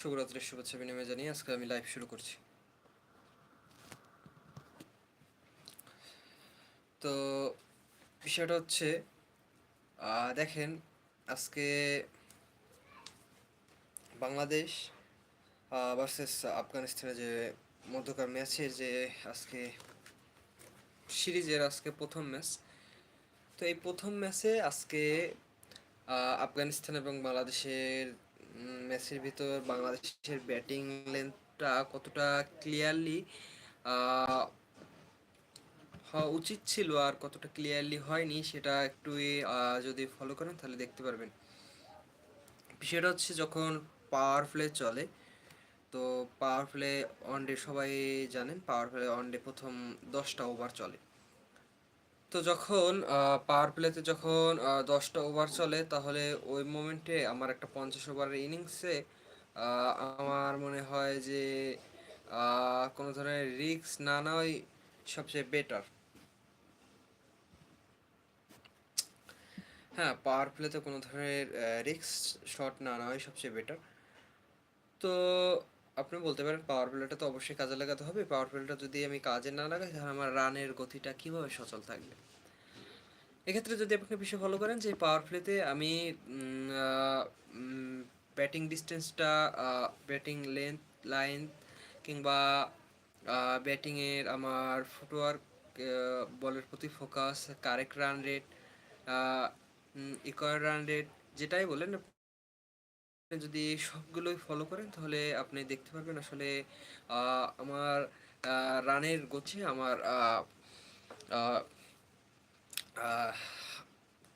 শুভরাত্রির শুভেচ্ছা বিনিময় জানিয়ে আজকে আমি লাইভ শুরু করছি। তো বিষয়টা হচ্ছে দেখেন আজকে বাংলাদেশ ভার্সেস আফগানিস্তানের যে মধ্যকার ম্যাচের যে আজকে সিরিজের আজকে প্রথম ম্যাচ তো এই প্রথম ম্যাচে আজকে আফগানিস্তান এবং বাংলাদেশের ম্যাচের ভিতর বাংলাদেশের ব্যাটিং লেন্থটা কতটা ক্লিয়ারলি হওয়া উচিত ছিল আর কতটা ক্লিয়ারলি হয়নি সেটা একটু যদি ফলো করেন তাহলে দেখতে পারবেন। বিষয়টা হচ্ছে যখন পাওয়ার প্লে চলে, তো পাওয়ার প্লে ওয়ানডে সবাই জানেন পাওয়ার প্লে ওয়ানডে প্রথম দশটা ওভার চলে। তো যখন পাওয়ার প্লেতে যখন দশটা ওভার চলে, তাহলে ওই মোমেন্টে আমার একটা পঞ্চাশ ওভারের ইনিংসে আমার মনে হয় যে কোনো ধরনের রিক্স না নেওয়াই সবচেয়ে বেটার হ্যাঁ পাওয়ার প্লেতে কোনো ধরনের রিক্স শট না নেওয়াই সবচেয়ে বেটার তো আপনি বলতে পারেন পাওয়ার প্লেটা তো অবশ্যই কাজে লাগাতে হবে। পাওয়ার প্লেটা যদি আমি কাজে না লাগাই, তাহলে আমার রানের গতিটা কীভাবে সচল থাকবে? এক্ষেত্রে যদি আপনি বিষয় ফলো করেন যে পাওয়ার প্লেতে আমি ব্যাটিং ডিস্টেন্সটা ব্যাটিং লেন্থ লাইন কিংবা ব্যাটিংয়ের আমার ফুটওয়ার্ক বলের প্রতি ফোকাস কারেক্ট রান রেট ইকোয়ার রান রেট যেটাই বলেন যদি সবগুলোই ফলো করেন, তাহলে আপনি দেখতে পারবেন আসলে আমার রানের গতি, আমার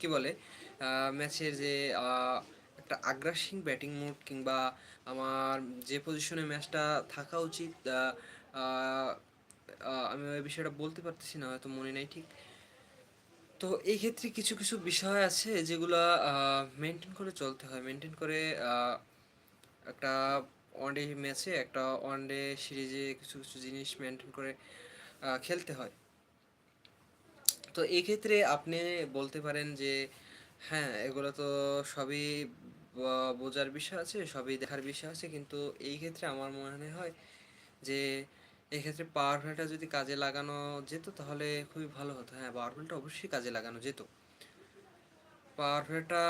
কি বলে ম্যাচের যে একটা আগ্রাসী ব্যাটিং মুড কিংবা আমার যে পজিশনে ম্যাচটা থাকা উচিত আমি ওই বিষয়টা বলতে পারতেছি না, হয়তো মনে নাই ঠিক। তো এই ক্ষেত্রে কিছু কিছু বিষয় আছে যেগুলো মেনটেন করে চলতে হয়। মেনটেন করে একটা ওয়ানডে ম্যাচে একটা ওয়ানডে সিরিজে কিছু কিছু জিনিস মেনটেন করে খেলতে হয়। তো এই ক্ষেত্রে আপনি বলতে পারেন যে হ্যাঁ এগুলো তো সবই বোঝার বিষয় আছে, সবই দেখার বিষয় আছে। কিন্তু এই ক্ষেত্রে আমার মনে হয় যে এই ক্ষেত্রে পাওয়ার প্লেটা যদি কাজে লাগানো যেত তাহলে খুবই ভালো হতো। হ্যাঁ পাওয়ার প্লেটা অবশ্যই কাজে লাগানো যেত। পাওয়ার প্লেটা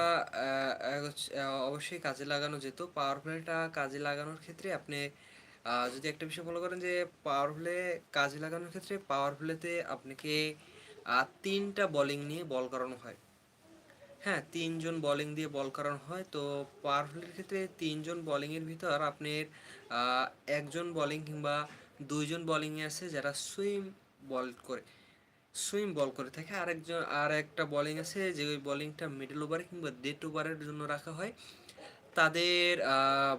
অবশ্যই কাজে লাগানো যেত। পাওয়ার প্লেটা কাজে লাগানোর ক্ষেত্রে আপনি যদি একটা বিষয় ফলো করেন যে পাওয়ার প্লে কাজে লাগানোর ক্ষেত্রে পাওয়ার প্লেতে আপনাকে তিনটা বোলিং নিয়ে বল করানো হয়। হ্যাঁ তিনজন বোলিং দিয়ে বল করানো হয়। তো পাওয়ার প্লের ক্ষেত্রে তিনজন বোলিংয়ের ভিতর আপনার একজন বোলিং কিংবা দুইজন বোলিংয়ে আছে যারা সুইম বল করে। সুইম বল করে থাকে। আরেকজন আর একটা বোলিং আছে যে ওই বোলিংটা মিডল ওভারে কিংবা ডেট ওভারের জন্য রাখা হয়। তাদের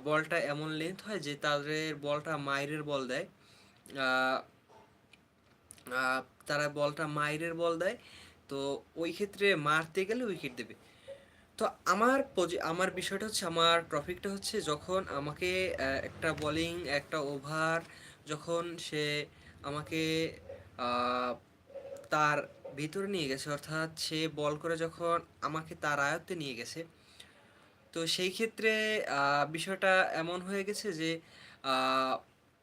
বলটা এমন লেন্থ হয় যে তাদের বলটা মাইরের বল দেয়। তারা বলটা মাইরের বল দেয়। তো ওই ক্ষেত্রে মারতে গেলে উইকেট দেবে। তো আমার আমার বিষয়টা হচ্ছে, আমার টপিকটা হচ্ছে যখন আমাকে একটা বলিং একটা ওভার যখন সে আমাকে তার ভিতরে নিয়ে গেছে, অর্থাৎ সে বল করে যখন আমাকে তার আয়ত্তে নিয়ে গেছে, তো সেই ক্ষেত্রে বিষয়টা এমন হয়ে গেছে যে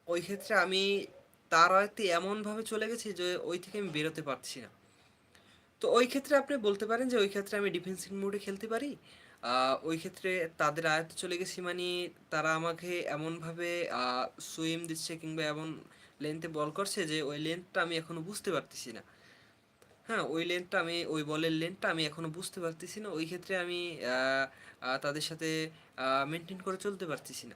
ওই ক্ষেত্রে আমি তার আয়ত্তে এমনভাবে চলে গেছি যে, ওই থেকে আমি বেরোতে পারছি না। তো ওই ক্ষেত্রে আপনি বলতে পারেন যে, ওই ক্ষেত্রে আমি ডিফেন্সিভ মোডে খেলতে পারি? ওই ক্ষেত্রে তাদের আয়ত্তে চলে গেছি মানে তারা আমাকে এমনভাবে সুইম দিচ্ছে কিংবা এমন লেন্থে বল করছে যে ওই লেন্থটা আমি এখনও বুঝতে পারতেছি না। হ্যাঁ ওই লেন্থটা আমি, ওই বলের লেন্থটা আমি এখনও বুঝতে পারতেছি না। ওই ক্ষেত্রে আমি তাদের সাথে মেনটেন করে চলতে পারতেছি না।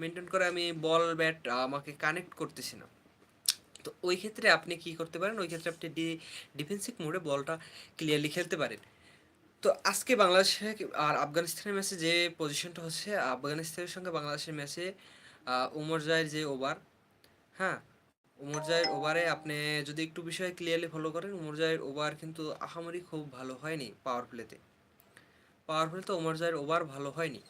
মেনটেন করে আমি বল ব্যাট আমাকে কানেক্ট করতেছি না। তো ওই ক্ষেত্রে আপনি কি করতে পারেন? ওই ক্ষেত্রে আপনি ডি ডিফেন্সিভ মোডে বলটা ক্লিয়ারলি খেলতে পারেন। তো আজকে বাংলাদেশে আর আফগানিস্তানের ম্যাচে যে পজিশনটা হচ্ছে, আফগানিস্তানের সঙ্গে বাংলাদেশের ম্যাচে উমর জায়ের যে ওভার হ্যাঁ? উমর জায়ের ওভারে আপনি যদি একটু বিষয় ক্লিয়ারলি ফলো করেন, উমর জায়ের ওভার কিন্তু আহামরি খুব ভালো হয়নি পাওয়ার প্লেতে পাওয়ার প্লেতে উমর জায়ের ওভার ভালো হয়নি।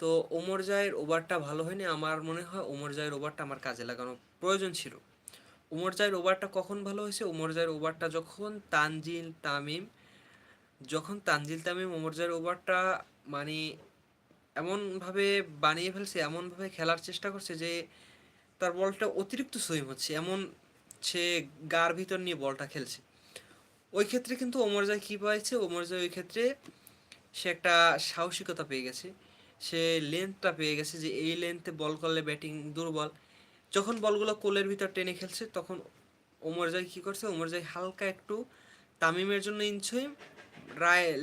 তো ওমর জায়ের ওভারটা ভালো হয়নি, আমার মনে হয় ওমর জায়ের ওভারটা আমার কাজে লাগানো প্রয়োজন ছিল। উমর জায়ের ওভারটা কখন ভালো হয়েছে? উমর জায়ের ওভারটা যখন তানজিল তামিম যখন তানজিল তামিম উমর জায়ের ওভারটা মানে এমনভাবে বানিয়ে ফেলছে, এমনভাবে খেলার চেষ্টা করছে যে তার বলটা অতিরিক্ত সুইম হচ্ছে, এমন সে গার ভিতর নিয়ে বলটা খেলছে। ওই ক্ষেত্রে কিন্তু ওমরজাই কী পাইছে? ওমরজাই ওই ক্ষেত্রে সে একটা সাহসিকতা পেয়ে গেছে। সে লেন্থটা পেয়ে গেছে যে এই লেন্থে বল করলে ব্যাটিং দুর্বল। যখন বলগুলো কোলের ভিতর টেনে খেলছে, তখন ওমরজাই কী করছে? ওমরজাই হালকা একটু তামিমের জন্য রায়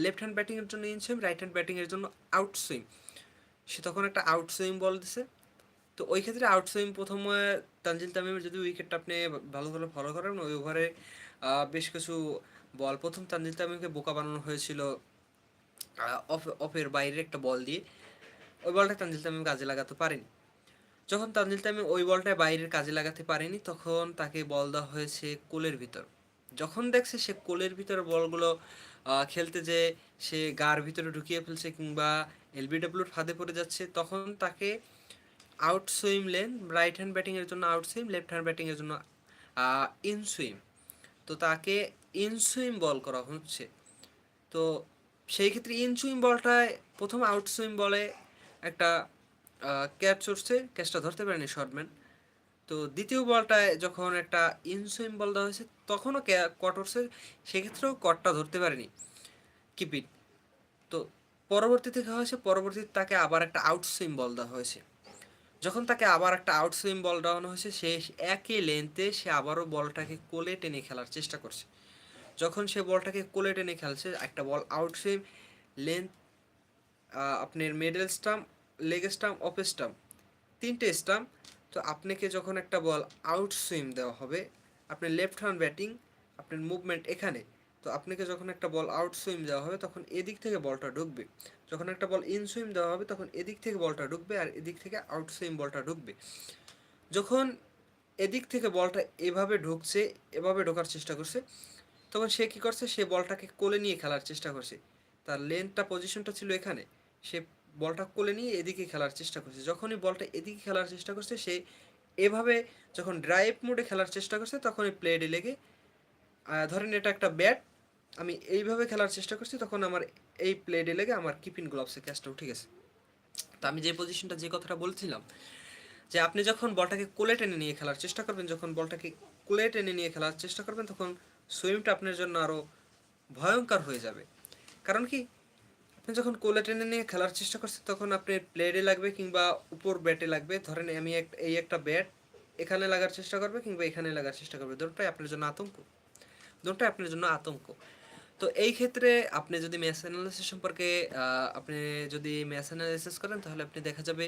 লেফট হ্যান্ড ব্যাটিংয়ের জন্য ইনসুইম রাইট হ্যান্ড ব্যাটিংয়ের জন্য আউট সুইম সে তখন একটা আউট সুইম বল দিছে। তো ওই ক্ষেত্রে আউট সুইম প্রথমে তানজিল তামিমের যদি উইকেটটা আপনি ভালো করে ফলো করেন, ওই ওভারে বেশ কিছু বল প্রথম তানজিল তামিমকে বোকা বানানো হয়েছিল অফ অফের বাইরে একটা বল দিয়ে। ওই বলটা তানজিল তামিম কাজে লাগাতে পারেনি। যখন তানজিল তামিম ওই বলটা বাইরের কাজে লাগাতে পারেনি, তখন তাকে বল দেওয়া হয়েছে কোলের ভিতর। যখন দেখছে সে কোলের ভিতর বলগুলো খেলতে যে সে গার ভিতরে ঢুকিয়ে ফেলছে কিংবা এলবিডব্লিউর ফাঁদে পড়ে যাচ্ছে, তখন তাকে out swing length right hand ব্যাটিংয়ের জন্য আউট সুইম লেফট হ্যান্ড ব্যাটিংয়ের জন্য ইন সুইম তো তাকে ইন সুইম বল করা হচ্ছে। তো সেই ক্ষেত্রে ইন সুইম বলটায় প্রথম আউট সুইম বলে একটা ক্যাচ চড়ছে ক্যাচটা ধরতে পারেনি শর্টম্যান তো দ্বিতীয় বলটায় যখন একটা ইন সুইম বল দেওয়া হয়েছে তখনও কট সেক্ষেত্রেও কটটা ধরতে পারেনি কিপিট তো পরবর্তীতে কী হয়েছে? পরবর্তীতে তাকে আবার একটা আউট সুইম বল দেওয়া হয়েছে। যখন তাকে আবার একটা আউট সুইম বল দেওয়ানো হয়েছে, সে একই লেন্থে সে আবারও বলটাকে কোলে টেনে খেলার চেষ্টা করছে। যখন সে বলটাকে কোলে টেনে খেলছে, একটা বল আউট সুইম লেন্থ আপনার middle stump leg stump off stump তিনটে স্টাম্প তো আপনাকে যখন একটা বল আউট সুইম দেওয়া হবে আপনি লেফট হ্যান্ড ব্যাটিং আপনার মুভমেন্ট এখানে। তো আপনাকে যখন একটা বল আউট সুইম দেওয়া হবে, তখন এদিক থেকে বলটা ঢুকবে। যখন একটা বল ইন সুইম দেওয়া হবে, তখন এদিক থেকে বলটা ঢুকবে আর এদিক থেকে আউট সুইম বলটা ঢুকবে। যখন এদিক থেকে বলটা এভাবে ঢুকছে, এভাবে ঢোকার চেষ্টা করছে, তখন সে কী করছে? সে বলটাকে কোলে নিয়ে খেলার চেষ্টা করছে। তার লেন্থটা পজিশনটা ছিল এখানে। সে বলটা কোলে নিয়ে এদিকে খেলার চেষ্টা করছে। যখনই বলটা এদিকে খেলার চেষ্টা করছে, সে এভাবে যখন ড্রাইভ মোডে খেলার চেষ্টা করছে, তখন এই প্লেডে লেগে ধরেন এটা একটা ব্যাট আমি এইভাবে খেলার চেষ্টা করছি, তখন আমার এই প্লেডে লেগে আমার কিপিং গ্লাভসে ক্যাচটা উঠে গেছে তো আমি যে পজিশনটা যে কথাটা বলছিলাম, যে আপনি যখন বলটাকে কোলে টেনে নিয়ে খেলার চেষ্টা করবেন, যখন বলটাকে কোলে টেনে নিয়ে খেলার চেষ্টা করবেন, তখন সুইমটা আপনার জন্য আরও ভয়ঙ্কর হয়ে যাবে। কারণ কি? আপনি যখন কোলে টেনে নিয়ে খেলার চেষ্টা করছেন, তখন আপনি প্লেডে লাগবে কিংবা উপর ব্যাটে লাগবে। ধরেন আমি এই একটা ব্যাট এখানে লাগার চেষ্টা করবে কিংবা এখানে লাগার চেষ্টা করবে। দুটোটাই আপনার জন্য আতঙ্ক। দুটোটাই আপনার জন্য আতঙ্ক। তো এই ক্ষেত্রে আপনি যদি ম্যাচ অ্যানালিসিস সম্পর্কে আপনি যদি ম্যাচ অ্যানালিসিস করেন, তাহলে আপনি দেখা যাবে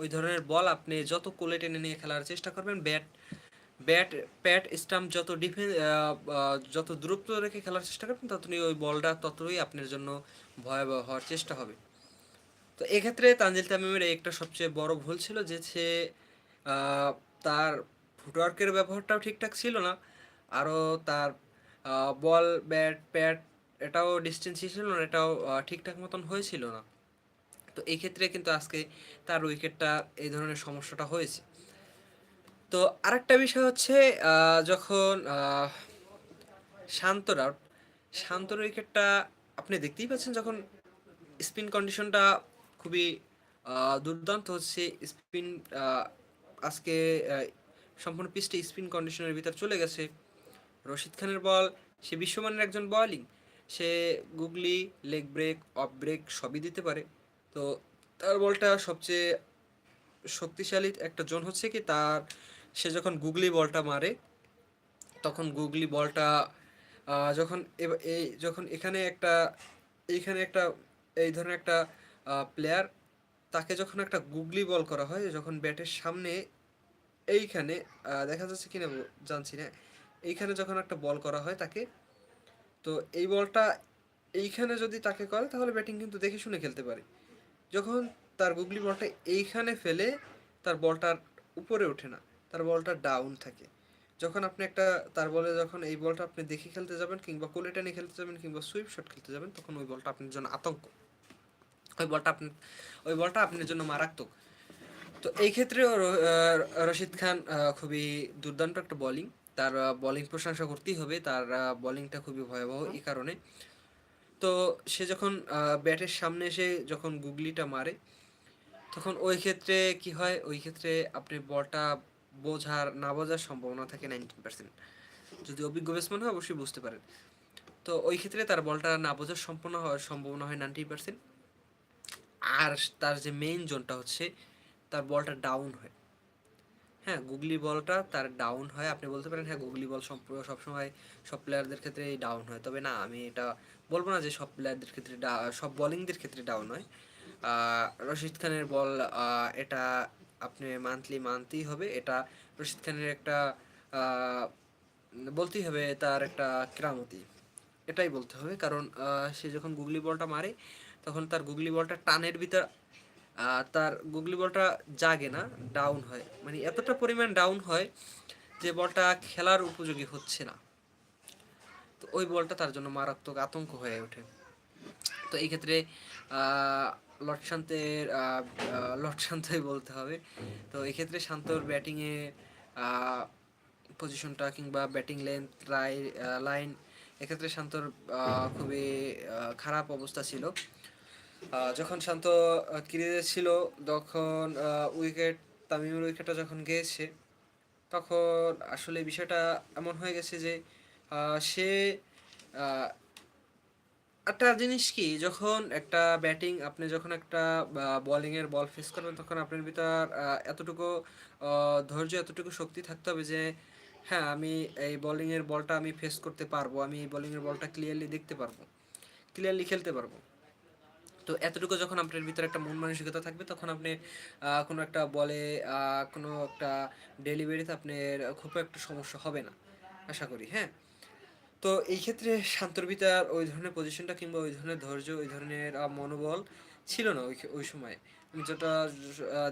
ওই ধরনের বল আপনি যত কোলে টেনে নিয়ে খেলার চেষ্টা করবেন ব্যাট ব্যাট প্যাট স্টাম্প যত ডিফেন্স যত দূরত্ব রেখে খেলার চেষ্টা করবেন, ততই ওই বলটা ততই আপনার জন্য ভয়াবহ হওয়ার চেষ্টা হবে। তো এক্ষেত্রে তানজিল তামিমের একটা সবচেয়ে বড় ভুল ছিল যে সে তার ফুটওয়ার্কের ব্যবহারটাও ঠিকঠাক ছিল না। আরও তার বল ব্যাট প্যাট এটাও ডিস্টেন্স ছিল না, এটাও ঠিকঠাক মতন হয়েছিল না। তো এই ক্ষেত্রে কিন্তু আজকে তার উইকেটটা এই ধরনের সমস্যাটা হয়েছে। তো আরেকটা বিষয় হচ্ছে যখন শান্ত আউট শান্তর উইকেটটা আপনি দেখতেই পাচ্ছেন যখন স্পিন কন্ডিশনটা খুবই দুর্দান্ত হচ্ছে, স্পিন আজকে সম্পূর্ণ পিচটা স্পিন কন্ডিশনের ভিতর চলে গেছে। রশিদ খানের বল, সে বিশ্বমানের একজন বলিং সে googly, leg break, off break সবই দিতে পারে। তো তার বলটা সবচেয়ে শক্তিশালী একটা জোন হচ্ছে কি, তার, সে যখন গুগলি বলটা মারে, তখন গুগলি বলটা যখন এই যখন এখানে একটা, এইখানে একটা, এই ধরনের একটা প্লেয়ার তাকে যখন একটা গুগলি বল করা হয়, যখন ব্যাটের সামনে এইখানে দেখা যাচ্ছে কিনা জানছি না, এইখানে যখন একটা বল করা হয় তাকে, তো এই বলটা এইখানে যদি তাকে করে, তাহলে ব্যাটিং কিন্তু দেখে শুনে খেলতে পারে। যখন তার গুগলি বলটা এইখানে ফেলে, তার বলটার উপরে ওঠে না, তার বলটা ডাউন থাকে। যখন আপনি একটা, তার বলে যখন এই বলটা আপনি দেখে খেলতে যাবেন কিংবা কোলে টেনে খেলতে যাবেন কিংবা সুইপ শট খেলতে যাবেন, তখন ওই বলটা আপনার জন্য আতঙ্ক। ওই বলটা আপনি, ওই বলটা আপনার জন্য মারাত্মক। তো এই ক্ষেত্রে রশিদ খান খুবই দুর্দান্ত একটা বলিং তার বলিং প্রশংসা করতেই হবে। তার বলিংটা খুবই ভয়াবহ এই কারণে। তো সে যখন ব্যাটের সামনে এসে যখন গুগলিটা মারে, তখন ওই ক্ষেত্রে কি হয়? ওই ক্ষেত্রে আপনি বলটা বোঝার, না বোঝার সম্ভাবনা থাকে নাইনটিন পার্সেন্ট। যদি অভিজ্ঞ ব্যাটসম্যান হয়, অবশ্যই বুঝতে পারেন। তো ওই ক্ষেত্রে তার বলটা না বোঝার সম্পূর্ণ হওয়ার সম্ভাবনা হয় নাইনটি পার্সেন্ট। আর তার যে মেইন জোনটা হচ্ছে, তার বলটা ডাউন হয়। হ্যাঁ গুগলি বলটা তার ডাউন হয়। আপনি বলতে পারেন হ্যাঁ গুগলি বল সম্পূর্ণ সবসময় সব প্লেয়ারদের ক্ষেত্রে ডাউন হয়। তবে না, আমি এটা বলব না যে সব প্লেয়ারদের ক্ষেত্রে সব বলিংদের ক্ষেত্রে ডাউন হয়। রশিদ খানের বল এটা আপনি মান্থলি মানতেই হবে। এটা রশিদ খানের একটা বলতেই হবে তার একটা ক্রামতি। এটাই বলতে হবে। কারণ সে যখন গুগলি বলটা মারে, তখন তার গুগলি বলটা টানের ভিতর তার গুগলি বলটা জাগে না ডাউন হয়। মানে এতটা পরিমাণ ডাউন হয় যে বলটা খেলার উপযোগী হচ্ছে না। তো ওই বলটা তার জন্য মারাত্মক আতঙ্ক হয়ে ওঠে। তো এই ক্ষেত্রে আহ, লর্ড শান্তের আহ, আহ, লর্ড শান্তই বলতে হবে। তো এই ক্ষেত্রে শান্তর ব্যাটিংয়ে পজিশনটা কিংবা ব্যাটিং লেন্থ লাইন এক্ষেত্রে শান্তর খুবই খারাপ অবস্থা ছিল। যখন শান্ত ক্রিজে ছিল তখন উইকেট তামিমের উইকেটটা যখন গিয়েছে তখন আসলে বিষয়টা এমন হয়ে গেছে যে সে একটা জিনিস কি, যখন একটা ব্যাটিং আপনি যখন একটা বোলিং এর বল ফেস করবেন, তখন আপনার ভিতর এতটুকু ধৈর্য, এতটুকু শক্তি থাকতে হবে যে হ্যাঁ আমি এই বোলিং এর বলটা আমি ফেস করতে পারব, আমি এই বোলিং এর বলটা ক্লিয়ারলি দেখতে পারব ক্লিয়ারলি খেলতে পারব। তো এতটুকু যখন আপনার ভিতরে একটা মন মানসিকতা থাকবে, তখন আপনি কোনো একটা বলে কোনো একটা ডেলিভারিতে আপনার খুব একটা সমস্যা হবে না, আশা করি হ্যাঁ? তো এই ক্ষেত্রে শান্তর ভিতর ওই ধরনের পজিশনটা কিংবা ওই ধরনের ধৈর্য ওই ধরনের মনোবল ছিল না ওই ওই সময়। আমি যেটা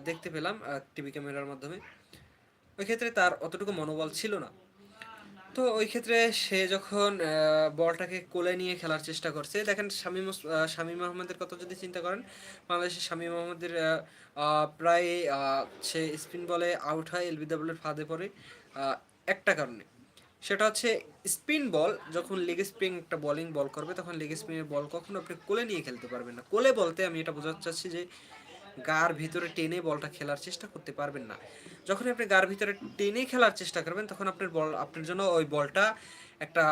দেখতে পেলাম টিভি ক্যামেরার মাধ্যমে ওই ক্ষেত্রে তার অতটুকু মনোবল ছিল না। তো ওই ক্ষেত্রে সে যখন বলটাকে কোলে নিয়ে খেলার চেষ্টা করছে দেখেন শামীম শামীম আহমেদের কথা যদি চিন্তা করেন বাংলাদেশের শামীম আহমেদের আহ, আহ, প্রায় সে স্পিন বলে আউট হয় এলবিডব্লিউর ফাঁদে পড়ে একটা কারণে। সেটা হচ্ছে স্পিন বল যখন লেগ স্পিন একটা বলিং বল করবে, তখন লেগ স্পিনের বল কখনো আপনি কোলে নিয়ে খেলতে পারবেন না। কোলে বলতে আমি এটা বোঝাতে চাচ্ছি যে, গার ভিতরে টেনে বলটা খেলার চেষ্টা করতে পারবেন না। যখন আপনি গার ভিতরে টেনে খেলার চেষ্টা করবেন, তখন আপনার বল, আপনার জন্য ওই বলটা একটা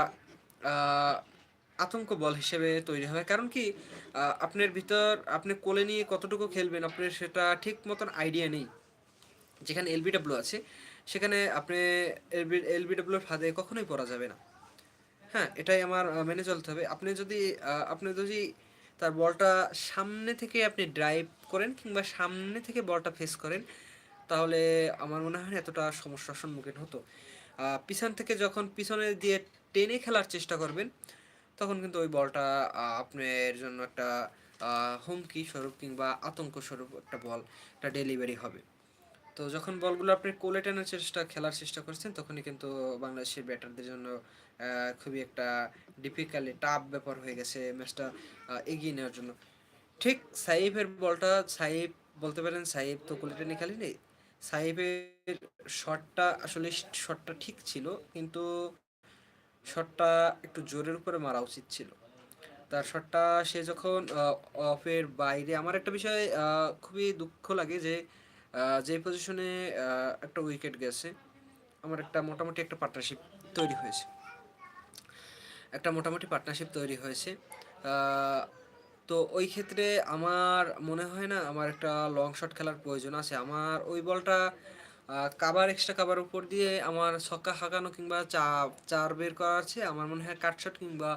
আতঙ্ক বল হিসেবে তৈরি হবে। কারণ কি আপনার ভিতর, আপনি কোলে নিয়ে কতটুকু খেলবেন, আপনার সেটা ঠিক মতন আইডিয়া নেই। যেখানে এলবিডব্লিউ আছে সেখানে আপনি এলবি এলবিডব্লিউর ফাঁদে কখনোই পড়া যাবে না। হ্যাঁ এটাই আমার মেনে চলতে হবে। আপনি যদি আপনি যদি তার বলটা সামনে থেকে আপনি ড্রাইভ করেন কিংবা সামনে থেকে বলটা ফেস করেন, তাহলে আমার মনে হয় এতটা সমস্যার সম্মুখীন হতো। পিছন থেকে যখন পিছনে দিয়ে টেনে খেলার চেষ্টা করবেন, তখন কিন্তু ওই বলটা আপনার জন্য একটা হুমকি স্বরূপ কিংবা আতঙ্ক স্বরূপ একটা বল, একটা ডেলিভারি হবে। তো যখন বলগুলো আপনি কোলে টানার চেষ্টা, খেলার চেষ্টা করছেন, তখনই কিন্তু বাংলাদেশের ব্যাটারদের জন্য খুবই একটা ডিফিকাল্ট টাফ ব্যাপার হয়ে গেছে ম্যাচটা এগিয়ে নেওয়ার জন্য। ঠিক সাইফের বলটা, সাইফ বলতে পারেন, সাইফ তো কোলে টেনে খেলেনি। সাইফের শটটা আসলে শটটা ঠিক ছিল, কিন্তু শটটা একটু জোরের উপরে মারা উচিত ছিল। তার শটটা সে যখন অফের বাইরে, আমার একটা বিষয় খুবই দুঃখ লাগে যে যে পজিশনে একটা উইকেট গেছে, আমার একটা মোটামুটি একটা পার্টনারশিপ তৈরি হয়েছে। একটা মোটামুটি পার্টনারশিপ তৈরি হয়েছে। তো ওই ক্ষেত্রে আমার মনে হয় না, আমার একটা লং শট খেলার প্রয়োজন আছে। আমার ওই বলটা কাবার এক্সট্রা কাবার উপর দিয়ে আমার ছক্কা হাঁকানো কিংবা চা চার বের করা আছে আমার মনে হয় কাট শট কিংবা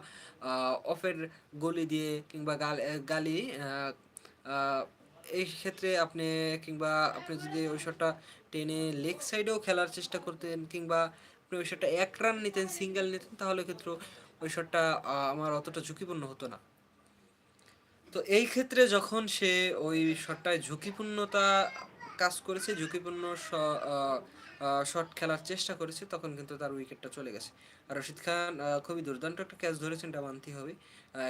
অফের গলি দিয়ে কিংবা গাল, গালি এই ক্ষেত্রে আপনি কিংবা আপনি যদি ওই শটটা টেনে লেগ সাইডেও খেলার চেষ্টা করতেন কিংবা আপনি ওই শটটা এক রান নিতেন সিঙ্গেল নিতেন, তাহলে ক্ষেত্রে ওই শটটা আমার অতটা ঝুঁকিপূর্ণ হতো না। তো এই ক্ষেত্রে যখন সে ওই শটটায় ঝুঁকিপূর্ণতা কাজ করেছে, ঝুঁকিপূর্ণ শট খেলার চেষ্টা করেছে, তখন কিন্তু তার উইকেটটা চলে গেছে। রশিদ খান খুবই দুর্দান্ত একটা ক্যাচ ধরেছেন, এটা হবে।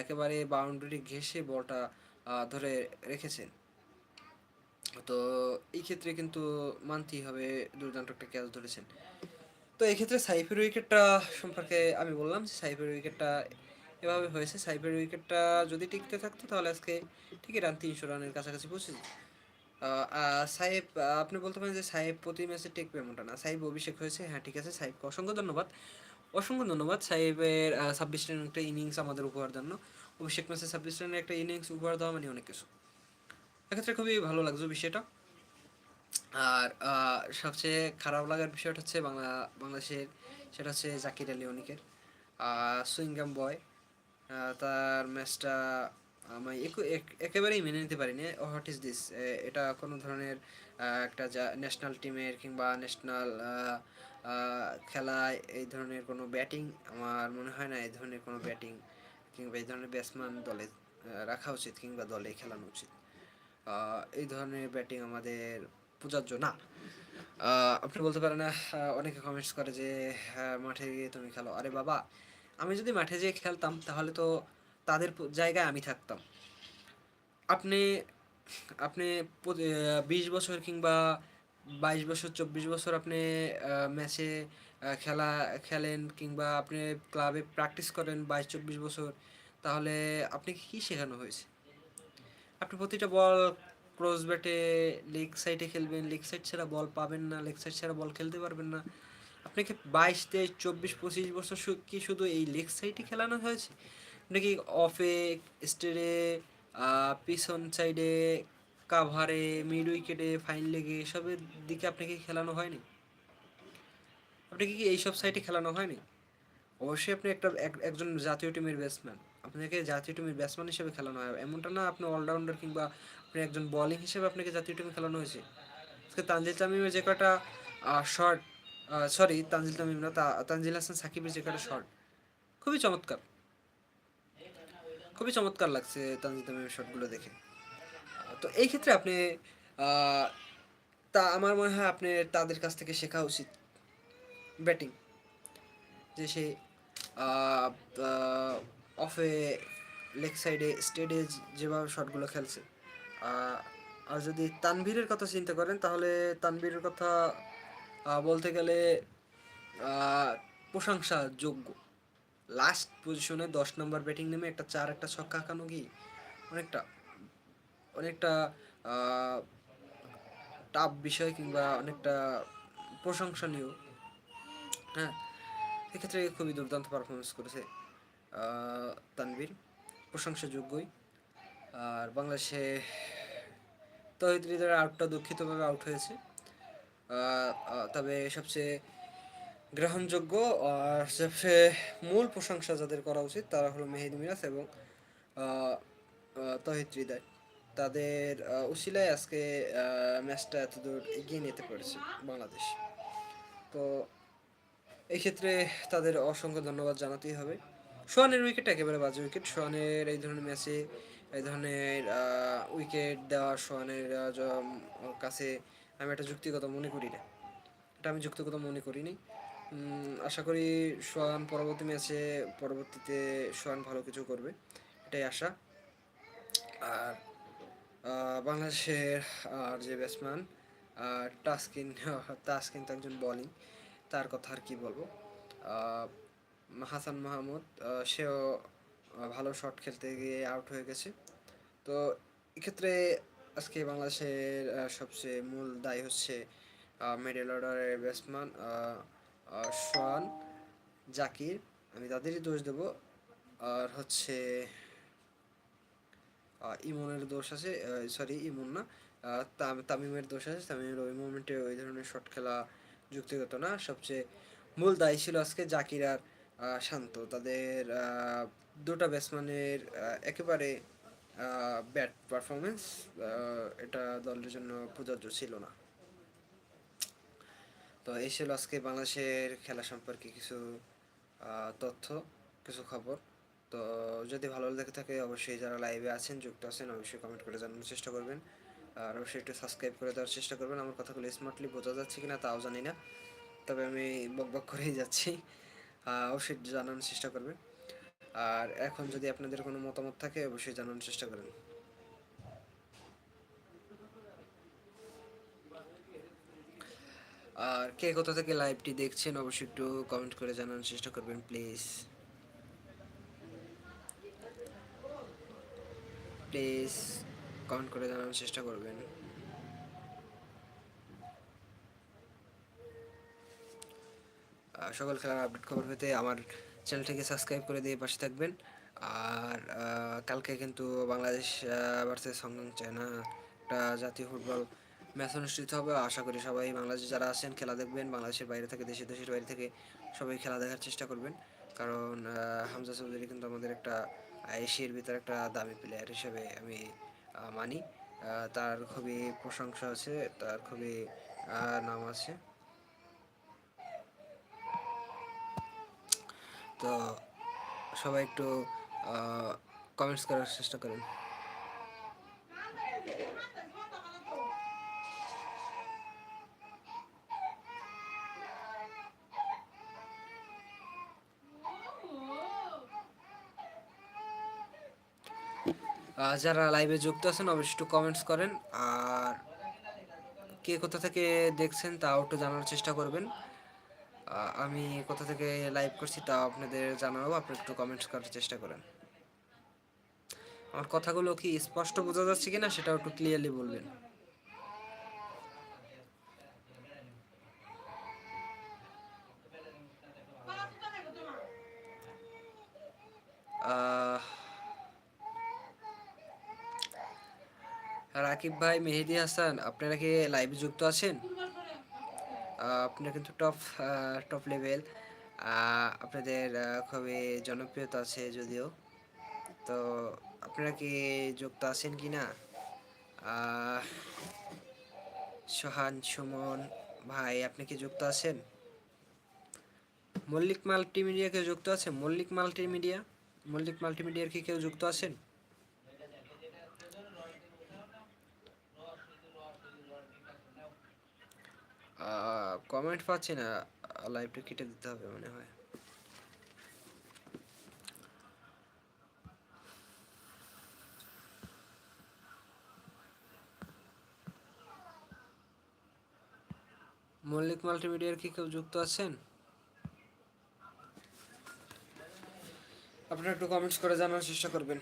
একেবারে বাউন্ডারি ঘেঁষে বলটা ধরে রেখেছেন। তো এই ক্ষেত্রে কিন্তু মানতেই হবে, দুর্দান্ত একটা ক্যাচ ধরেছেন। তো এই ক্ষেত্রে সাইফের উইকেটটা সম্পর্কে আমি বললাম যে সাইফের উইকেটটা এভাবে হয়েছে। সাইফের উইকেটটা যদি টিকতে থাকতো তাহলে আজকে ঠিকই রান তিনশো রানের কাছাকাছি পৌঁছে যেত। সাহেব আপনি বলতে পারেন যে সাহেব প্রতি ম্যাচে টেকবে এমনটা না। সাহেব অভিষেক হয়েছে হ্যাঁ ঠিক আছে সাহেবকে অসংখ্য ধন্যবাদ। অসংখ্য ধন্যবাদ সাহেবের ছাব্বিশ রানের একটা ইনিংস আমাদের উপহার জন্য। অভিষেক ম্যাচে ছাব্বিশ রানের একটা ইনিংস উপহার দেওয়া মানে অনেক কিছু। এক্ষেত্রে খুবই ভালো লাগছে বিষয়টা। আর সবচেয়ে খারাপ লাগার বিষয়টা হচ্ছে বাংলা, বাংলাদেশের সেটা হচ্ছে জাকির আলী অনিকের। সুইংগাম বয় তার ম্যাচটা আমি একু- এক- একেবারেই মেনে নিতে পারিনি। হোয়াট ইজ দিস এটা কোনো ধরনের একটা যা ন্যাশনাল টিমের কিংবা ন্যাশনাল খেলায় এই ধরনের কোনো ব্যাটিং আমার মনে হয় না এই ধরনের কোনো ব্যাটিং কিংবা এই ধরনের ব্যাটসম্যান দলে রাখা উচিত কিংবা দলে খেলানো উচিত। এই ধরনের ব্যাটিং আমাদের প্রযোজ্য না। আপনি বলতে পারেন অনেকে কমেন্টস করে যে মাঠে গিয়ে তুমি খেলো। আরে বাবা, আমি যদি মাঠে যেয়ে খেলতাম, তাহলে তো তাদের জায়গায় আমি থাকতাম। আপনি আপনি বিশ বছর কিংবা বাইশ বছর, চব্বিশ বছর আপনি ম্যাচে খেলা, খেলেন কিংবা আপনি ক্লাবে প্র্যাকটিস করেন বাইশ, চব্বিশ বছর, তাহলে আপনি কি শেখানো হয়েছে? আপনি প্রতিটা বল ক্রস ব্যাটে লেগ সাইডে খেলবেন, লেগ সাইড ছাড়া বল পাবেন না, লেগ সাইড ছাড়া বল খেলতে পারবেন না। আপনাকে বাইশ, তেইশ, চব্বিশ, পঁচিশ বছর কি শুধু এই লেগ সাইডে খেলানো হয়েছে? নাকি অফে স্টেডে পিছন সাইডে কাভারে মিড উইকেটে ফাইন লেগে এসবের দিকে আপনাকে খেলানো হয়নি? আপনাকে কি এইসব সাইডে খেলানো হয়নি? অবশ্যই আপনি একটা, এক- একজন জাতীয় টিমের ব্যাটসম্যান আপনাকে জাতীয় টিমের ব্যাটসম্যান হিসেবে খেলানো হয়। এমনটা না আপনি অলরাউন্ডার কিংবা আপনি একজন বোলিং হিসেবে আপনাকে জাতীয় টিমে খেলানো হয়েছে। আজকে তানজিল তামিমের যে কটা শর্ট সরি তানজিল তামিম না তানজিল হাসান সাকিবের যে কটা শর্ট খুবই চমৎকার। খুবই চমৎকার লাগছে তানজিল তামিমের শটগুলো দেখে। তো এই ক্ষেত্রে আপনি তা আমার মনে হয় আপনি তাদের কাছ থেকে শেখা উচিত ব্যাটিং যে সে অফে লেগ সাইডে স্টেডে যেভাবে শটগুলো খেলছে। আর যদি তানভীরের কথা চিন্তা করেন, তাহলে তানভীরের কথা বলতে গেলে প্রশংসা যোগ্য। লাস্ট পজিশনে দশ নম্বর ব্যাটিং নেমে একটা চার, একটা ছক্কা হাঁকানো কি? অনেকটা অনেকটা টাফ বিষয় কিংবা অনেকটা প্রশংসনীয়। হ্যাঁ সেক্ষেত্রে খুবই দুর্দান্ত পারফরমেন্স করেছে। তানভীর, প্রশংসাযোগ্যই। আর বাংলাদেশে তহিদ হৃদয়ের আউটটা দুঃখিতভাবে আউট হয়েছে। তবে সবচেয়ে গ্রহণযোগ্য আর সবচেয়ে মূল প্রশংসা যাদের করা উচিত তারা হলো মেহেদি মিরাজ এবং তহিদ হৃদয়। তাদের উশিলায় আজকে ম্যাচটা এতদূর এগিয়ে নিতে পেরেছে বাংলাদেশ। তো এই ক্ষেত্রে তাদের অসংখ্য ধন্যবাদ জানাতেই হবে। সোহানের উইকেট একেবারে বাজে উইকেট সোহানের এই ধরনের ম্যাচে এই ধরনের উইকেট দেওয়া সোহানের কাছে আমি একটা যুক্তিগত মনে করি না। এটা আমি যুক্তিগত মনে করিনি। আশা করি সোহান পরবর্তী ম্যাচে পরবর্তীতে সোহান ভালো কিছু করবে। এটাই আশা। আর বাংলাদেশের, আর যে ব্যাটসম্যান টাস্কিন টাস্কিন তো একজন বোলিং তার কথা আর কি বলব? হাসান মাহমুদ সেও ভালো শট খেলতে গিয়ে আউট হয়ে গেছে। তো এক্ষেত্রে আজকে বাংলাদেশের সবচেয়ে মূল দায় হচ্ছে মিডল অর্ডারের ব্যাটসম্যান সোয়ান জাকির। আমি তাদেরই দোষ দেবো। আর হচ্ছে ইমনের দোষ আছে সরি ইমন না। তামিমের দোষ আছে। তামিমের ওই মোমেন্টে ওই ধরনের শট খেলা যুক্তিগত না। সবচেয়ে মূল দায়ী ছিল আজকে জাকির আর শান্ত। তাদের দুটা ব্যাটসম্যানের একেবারে ব্যাট পারফরমেন্স এটা দলের জন্য প্রযোজ্য ছিল না। তো এই ছিল আজকে বাংলাদেশের খেলা সম্পর্কে কিছু তথ্য, কিছু খবর। তো যদি ভালো লেগে থাকে, অবশ্যই যারা লাইভে আছেন, যুক্ত আছেন, অবশ্যই কমেন্ট করে জানানোর চেষ্টা করবেন। আর অবশ্যই একটু সাবস্ক্রাইব করে দেওয়ার চেষ্টা করবেন। আমার কথাগুলো স্মার্টলি বোঝা যাচ্ছে কিনা, তাও জানি না। তবে আমি বক বক করেই যাচ্ছি। অবশ্যই জানানোর চেষ্টা করবেন। আর এখন যদি আপনাদের কোনো মতামত থাকে, অবশ্যই জানানোর চেষ্টা করবেন আর কে কোথা থেকে লাইভটি দেখছেন, অবশ্যই একটু কমেন্ট করে জানানোর চেষ্টা করবেন প্লিজ প্লিজ কমেন্ট করে জানানোর চেষ্টা করবেন। সকল খেলার আপডেট খবর পেতে আমার চ্যানেলটিকে সাবস্ক্রাইব করে দিয়ে পাশে থাকবেন। আর কালকে কিন্তু বাংলাদেশ ভার্সেস হংকং চায়না একটা জাতীয় ফুটবল ম্যাচ অনুষ্ঠিত হবে। আশা করি সবাই বাংলাদেশ যারা আছেন খেলা দেখবেন, বাংলাদেশের বাইরে থেকে, দেশের দেশের বাইরে থেকে সবাই খেলা দেখার চেষ্টা করবেন। কারণ হামজা চৌধুরী কিন্তু আমাদের একটা এশিয়ার ভিতরে একটা দামি প্লেয়ার হিসেবে আমি মানি। তার খুবই প্রশংসা আছে, তার খুবই নাম আছে। তো সবাই একটু কমেন্টস করার চেষ্টা করেন। যারা লাইভে যুক্ত আছেন, অবশ্যই একটু কমেন্টস করেন। আর কে কোথা থেকে দেখছেন তাও একটু জানার চেষ্টা করবেন। আমি কোথা থেকে লাইভ করছি তা আপনাদের জানাব। আপনি একটু কমেন্টস করার চেষ্টা করেন। আমার কথাগুলো কি স্পষ্ট বোঝা যাচ্ছে কিনা সেটাও একটু ক্লিয়ারলি বলবেন। রাকিব ভাই, মেহেদি হাসান, আপনারা কি লাইভে যুক্ত আছেন? আপনারা কিন্তু টপ টপ লেভেল আপনাদের খুবই জনপ্রিয়তা আছে যদিও। তো আপনারা কি যুক্ত আছেন কি না? সোহান, সুমন ভাই, আপনি কি যুক্ত আছেন? মল্লিক মাল্টিমিডিয়া কেউ যুক্ত আছে? মল্লিক মাল্টিমিডিয়া? মল্লিক মাল্টিমিডিয়ার কি কেউ যুক্ত আছেন? কমেন্ট পাচ্ছি না। লাইভটা কেটে দিতে হবে মনে হয়। মল্লিক মাল্টিমিডিয়ার কি কেউ যুক্ত আছেন? আপনারা একটু কমেন্টস করে জানার চেষ্টা করবেন।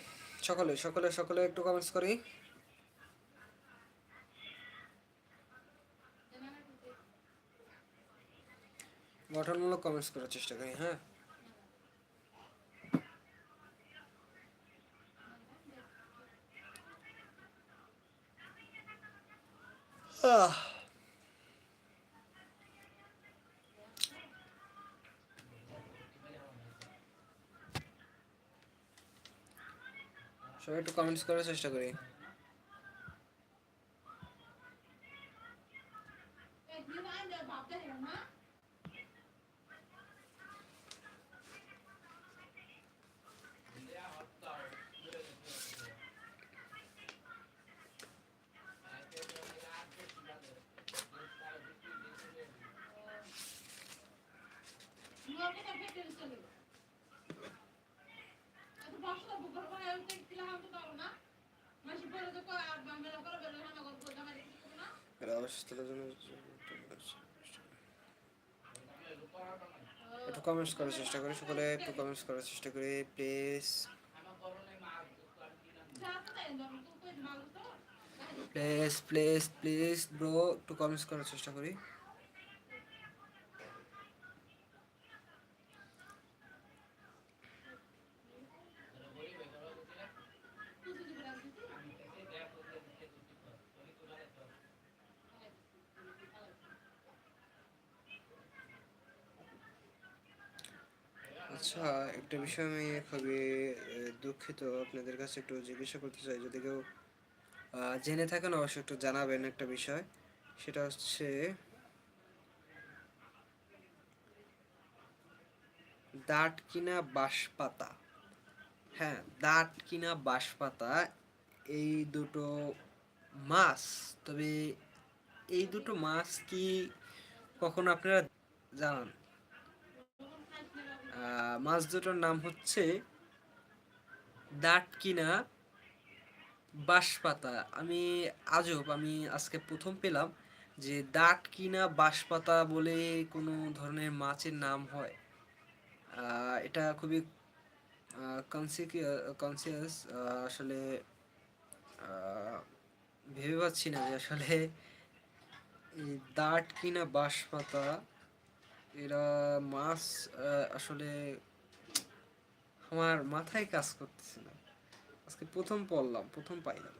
সকলে সকলে সকলে একটু কমেন্টস করি। গঠনমূলক কমেন্টস করার চেষ্টা করি হ্যাঁ। আহ। সবাই একটু কমেন্টস করার চেষ্টা করি। কমেন্টস করার চেষ্টা করি, সকলে একটু কমেন্টস করার চেষ্টা করি please please please please bro একটু কমেন্টস করার চেষ্টা করি আচ্ছা একটা বিষয় আমি খুবই দুঃখিত। আপনাদের কাছে একটু জিজ্ঞাসা করতে চাই, যদি কেউ জেনে থাকেন অবশ্যই একটু জানাবেন একটা বিষয়। সেটা হচ্ছে, দাঁত কিনা বাঁশপাতা? হ্যাঁ দাঁত কিনা বাঁশপাতা, এই দুটো মাছ, তবে এই দুটো মাছ কি কখনো আপনারা জানান? মাছ দুটোর নাম হচ্ছে দাঁত কিনা বাঁশপাতা। আমি আজব, আমি আজকে প্রথম পেলাম যে দাঁত কিনা বাঁশপাতা বলে কোনো ধরনের মাছের নাম হয়। এটা খুবই কনসিয়াস আসলে ভেবে পাচ্ছি না যে আসলে দাঁত কিনা বাঁশপাতা এরা মাছ আসলে আমার মাথায় কাজ করতেছে না। আজকে প্রথম পড়লাম, প্রথম পাইলাম।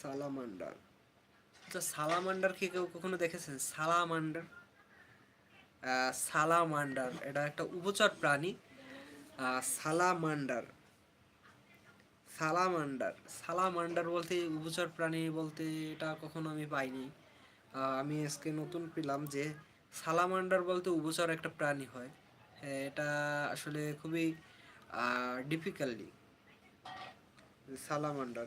সালামান্ডার। আচ্ছা সালামান্ডার কি কেউ কখনো দেখেছেন? সালামান্ডার? সালামান্ডার, এটা একটা উভচর প্রাণী। সালামান্ডার। সালামান্ডার। সালামান্ডার বলতে উভচর প্রাণী বলতে এটা কখনো আমি পাইনি। আমি আজকে নতুন পেলাম যে সালামান্ডার বলতে উভচর একটা প্রাণী হয়। হ্যাঁ, এটা আসলে খুবই ডিফিকাল্টি সালামান্ডার।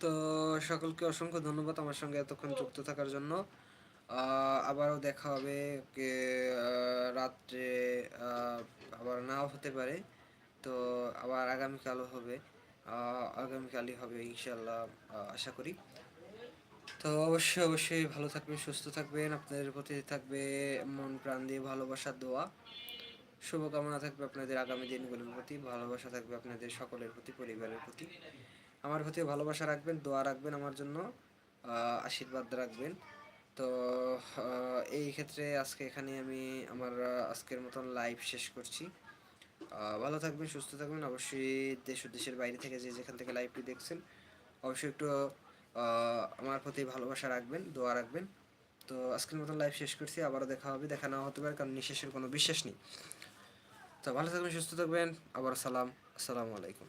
তো সকলকে অসংখ্য ধন্যবাদ আমার সঙ্গে এতক্ষণ যুক্ত থাকার জন্য। আবারও দেখা হবে রাত্রে আবার নাও হতে পারে। তো আবার আগামীকালও হবে। আগামীকালই হবে ইনশাল্লাহ আশা করি। তো অবশ্যই অবশ্যই ভালো থাকবেন, সুস্থ থাকবেন, আপনাদের প্রতি থাকবে মন প্রাণ দিয়ে ভালোবাসার দোয়া। শুভকামনা থাকবে আপনাদের আগামী দিনগুলোর প্রতি, ভালোবাসা থাকবে আপনাদের সকলের প্রতি, পরিবারের প্রতি। আমার প্রতি ভালোবাসা রাখবেন, দোয়া রাখবেন আমার জন্য আশীর্বাদ রাখবেন। তো এই ক্ষেত্রে আজকে এখানে আমি আমার আজকের মতন লাইভ শেষ করছি। ভালো থাকবেন, সুস্থ থাকবেন। অবশ্যই দেশ ও দেশের বাইরে থেকে যে যেখান থেকে লাইভটি দেখছেন, অবশ্যই একটু আমার প্রতি ভালোবাসা রাখবেন, দোয়া রাখবেন। তো, আজকের মতন লাইভ শেষ করছি। আবারও দেখা হবে, দেখা না হতে পারে, কারণ নিঃশ্বাসের কোনো বিশ্বাস নেই। তো, ভালো থাকবেন, সুস্থ থাকবেন। আবার সালাম, আসসালামু আলাইকুম।